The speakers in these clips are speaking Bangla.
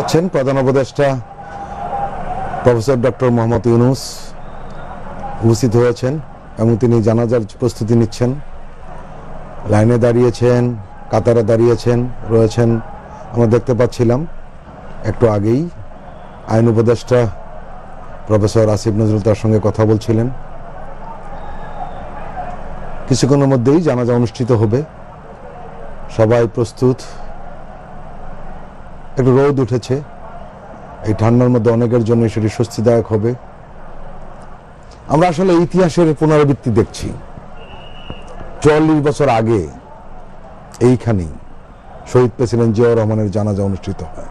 পাচ্ছেন প্রধান উপদেষ্টা প্রফেসর ডক্টর মোহাম্মদ ইউনুস উপস্থিত হয়েছেন এবং তিনি জানাজার প্রস্তুতি নিচ্ছেন। লাইনে দাঁড়িয়েছেন, কাতারে দাঁড়িয়েছেন, রয়েছেন। আমরা দেখতে পাচ্ছিলাম একটু আগেই আইন উপদেষ্টা প্রফেসর আসিফ নজরুল তার সঙ্গে কথা বলছিলেন। কিছুক্ষণের মধ্যেই জানাজা অনুষ্ঠিত হবে। সবাই প্রস্তুত। একটু রোদ উঠেছে। এই ঠান্ডার মধ্যে অনেকের জন্য সেটি স্বস্তিদায়ক হবে। আমরা আসলে ইতিহাসের পুনরাবৃত্তি দেখছি। চল্লিশ বছর আগে এইখানেই শহীদ প্রেসিডেন্ট জিয়াউর রহমানের জানাজা অনুষ্ঠিত হয়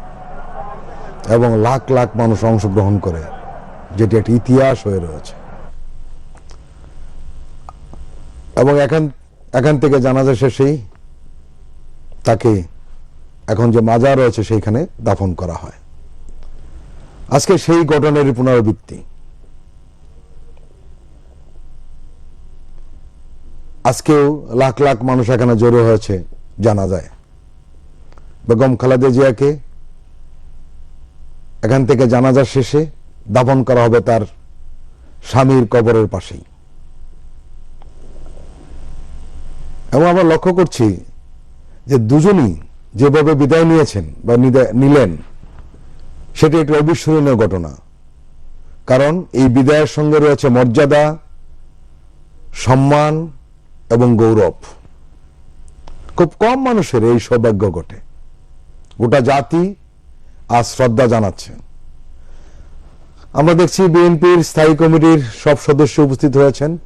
এবং লাখ লাখ মানুষ অংশগ্রহণ করে, যেটি একটি ইতিহাস হয়ে রয়েছে। এবং এখান এখান থেকে জানাজা শেষেই তাকে এখন যে মাজার রয়েছে সেইখানে দাফন করা হয়। আজকে সেই ঘটনারই পুনরাবৃত্তি। আজকেও লাখ লাখ মানুষ এখানে জড়ো হয়েছে, জানা যায়। বেগম খালেদা জিয়াকে এখান থেকে জানাজার শেষে দাফন করা হবে তার স্বামীর কবরের পাশেই। এবং আমরা লক্ষ্য করছি যে দুজনই যেভাবে বিদায় নিয়েছেন বা নিলেন, সেটি একটি অবিস্মরণীয় ঘটনা। কারণ এই বিদায়ের সঙ্গে রয়েছে মর্যাদা, সম্মান এবং গৌরব। খুব কম মানুষের এই সৌভাগ্য ঘটে। গোটা জাতি আজ শ্রদ্ধা জানাচ্ছে। আমরা দেখছি বিএনপির স্থায়ী কমিটির সব সদস্য উপস্থিত হয়েছেন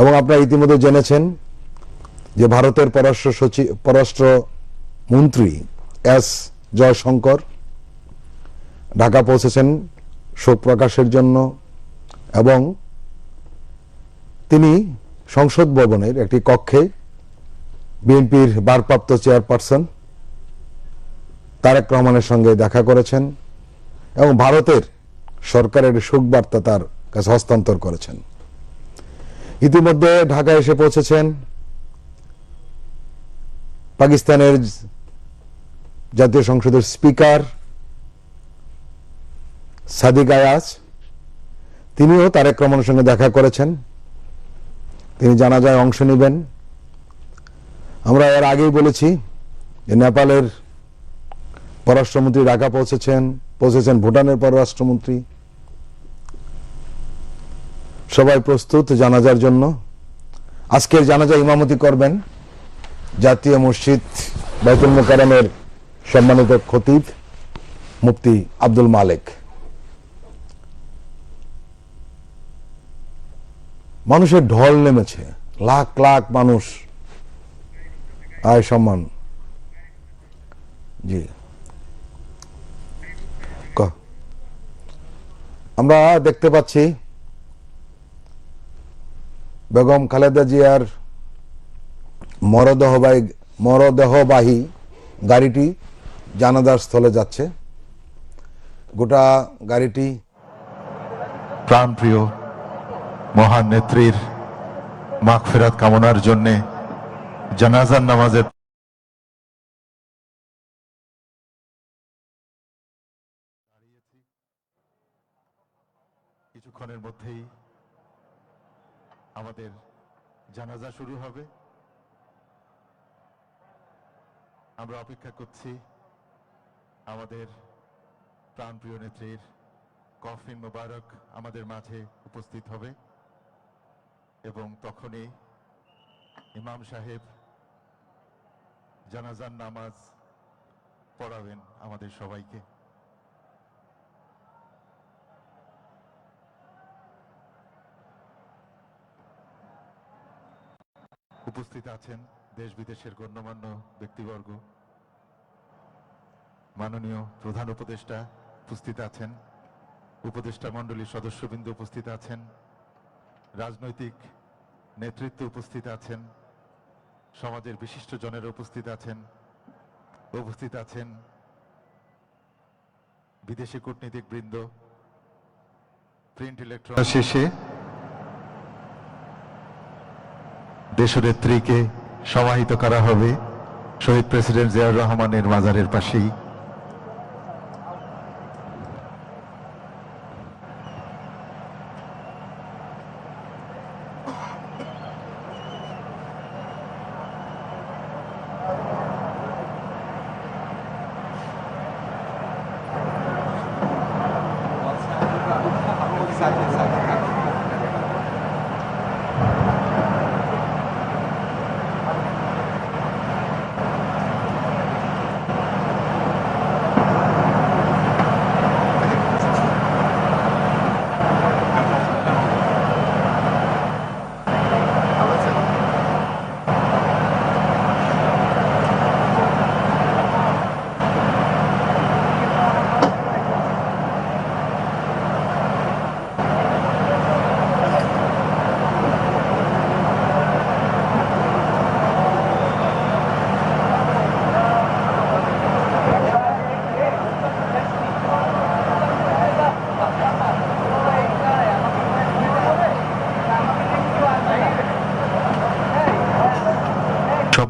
এবং আপনারা ইতিমধ্যে জেনেছেন যে ভারতের পররাষ্ট্র সচিব পররাষ্ট্র মন্ত্রী এস জয়শঙ্কর ঢাকা পৌঁছেছেন শোক প্রকাশের জন্য এবং তিনি সংসদ ভবনের একটি কক্ষে বিএনপির ভারপ্রাপ্ত চেয়ারপারসন তারেক রহমানের সঙ্গে দেখা করেছেন এবং ভারতের সরকারের শোক বার্তা তার কাছে হস্তান্তর করেছেন। ইতিমধ্যে ঢাকায় এসে পৌঁছেছেন পাকিস্তানের জাতীয় সংসদের স্পিকার সাদিক আয়াজ, তিনিও তারেক রহমানের সঙ্গে দেখা করেছেন। তিনি জানাজায় অংশ নেবেন। আমরা এর আগেই বলেছি যে নেপালের পররাষ্ট্রমন্ত্রী ঢাকা পৌঁছেছেন পৌঁছেছেন ভুটানের পররাষ্ট্রমন্ত্রী। সবাই প্রস্তুত জানাজার জন্য। আজকের জানাজা ইমামতি করবেন। জাতীয় মসজিদ বাইতুল মোকারমের সম্মানিত খতিব মুফতি আব্দুল মালেক। মানুষের ঢল নেমেছে, লাখ লাখ মানুষ আয় সম্মান। জি। আমরা দেখতে পাচ্ছি বেগম খালেদা জিয়ার মরদেহবাহী মরদেহবাহী গাড়িটি জানাজার স্থলে যাচ্ছে। গোটা গাড়িটি প্রাণপ্রিয়, মহান নেত্রীর মাগফিরাত কামনার জন্য জানাজার নামাজের কিছুক্ষণের মধ্যেই আমাদের জানাজা শুরু হবে। আমরা অপেক্ষা করছি আমাদের প্রাণপ্রিয় নেত্রীর কফিন মোবারক আমাদের মাঝে উপস্থিত হবে এবং তখনই ইমাম সাহেব জানাজার নামাজ পড়াবেন আমাদের সবাইকে। উপস্থিত আছেন দেশ বিদেশের গণ্যমান্য ব্যক্তিবর্গ, মাননীয় প্রধান উপদেষ্টা উপস্থিত আছেন, উপদেষ্টা মণ্ডলীর সদস্যবৃন্দ উপস্থিত আছেন, রাজনৈতিক নেতৃত্ব উপস্থিত আছেন, সমাজের বিশিষ্ট জনেরা উপস্থিত আছেন উপস্থিত আছেন বিদেশি কূটনীতিক বৃন্দ, প্রিন্ট ইলেকট্রন শেষে দেশনেত্রীকে সমাহিত করা হবে শহীদ প্রেসিডেন্ট জিয়াউর রহমানের মাজারের পাশেই।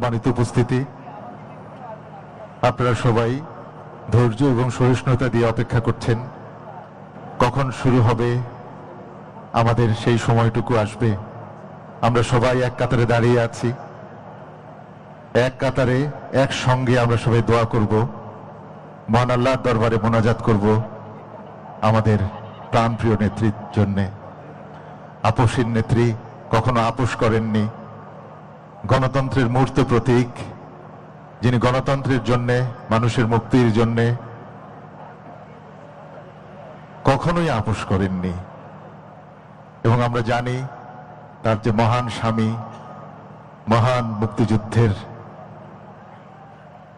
সম্মানিত উপস্থিতি। আপনারা সবাই ধৈর্য এবং সহিষ্ণুতা দিয়ে অপেক্ষা করছেন। কখন শুরু হবে? আমাদের সেই সময়টুকু আসবে। আমরা সবাই এক কাতারে দাঁড়িয়ে আছি। এক কাতারে একসঙ্গে আমরা সবাই দোয়া করব। মহান আল্লাহর দরবারে মোনাজাত করব আমাদের প্রাণপ্রিয় নেত্রীর জন্যে। আপসীর নেত্রী কখনো আপোষ করেননি। গণতন্ত্রের মূর্ত প্রতীক, যিনি গণতন্ত্রের জন্য, মানুষের মুক্তির জন্য কখনোই আপোষ করেননি। এবং আমরা জানি তার যে মহান স্বামী, মহান মুক্তিযুদ্ধের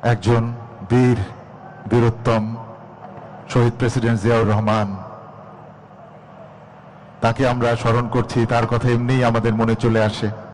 একজন বীর, বীরোত্তম শহীদ প্রেসিডেন্ট জিয়াউর রহমান। তাকে আমরা স্মরণ করছি, তার কথা এমনিই আমাদের মনে চলে আসে।